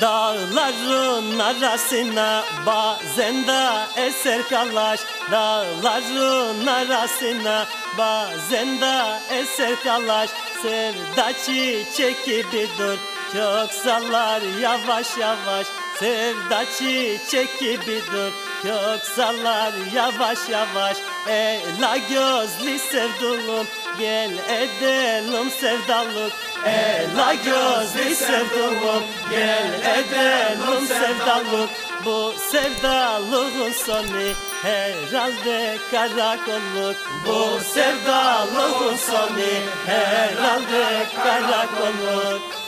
Dağların arasına bazen de eser kalaş Dağların arasına bazen de eser kalaş Sevda çiçek gibidir çok sallar yavaş yavaş. Sevda çiçek gibidir çok sallar yavaş yavaş. Ela gözlü sevduğum gel edelim sevdalık Ela gözlü sevduğum gel edelim sevdalık Bu sevdalığın sonu herhalde karakolluk. Bu sevdalığın sonu herhalde karakolluk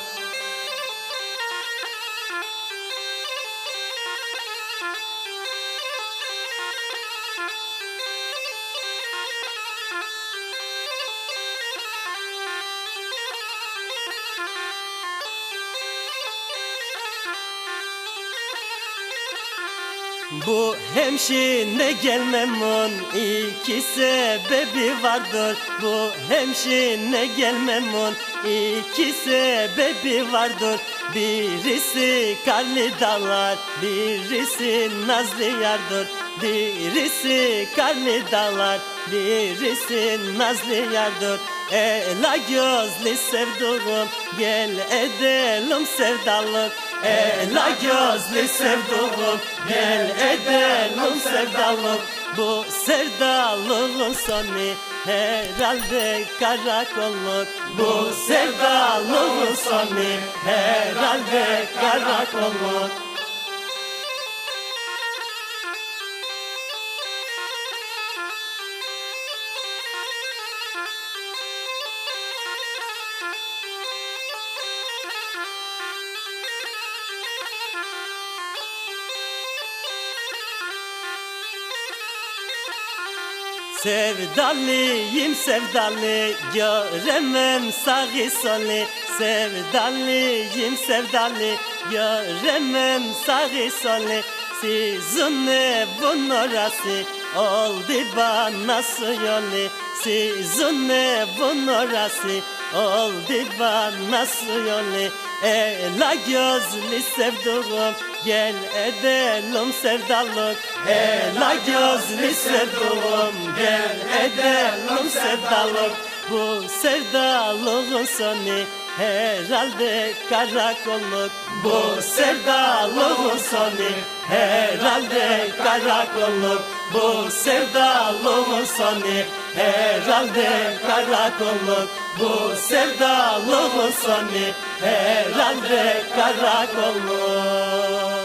Bu hemşine gelmemun iki sebebi vardır. Bu hemşine gelmemun iki sebebi vardır. Birisi karlı dağlar, birisi nazlı yardır. Birisi karlı dağlar, birisi nazlı yardır Ela gözlü sevduğum gel edelim sevdalık. Ela gözlü sevduğum gel edelim sevdalık. Bu sevdalığın sonu herhalde karakolluk. Bu sevdalığın sonu herhalde karakolluk Sevdalıyım sevdalı göremem sağı solu Sevdalıyım sevdalı göremem sağı solu Sizin evin orası? Oldu bana su yolu. Sizin evin orası oldu bana su yolu Ela gözlü sevduğum gel edelim sevdalık Ela gözlü sevduğum gel edelim sevdalık Bu sevdalığın sonu herhalde karakolluk. Bu sevdalığın sonu herhalde karakolluk. Bu sevdalığın sonu herhalde karakolluk Bu sevdalığın sonu herhalde karakolluk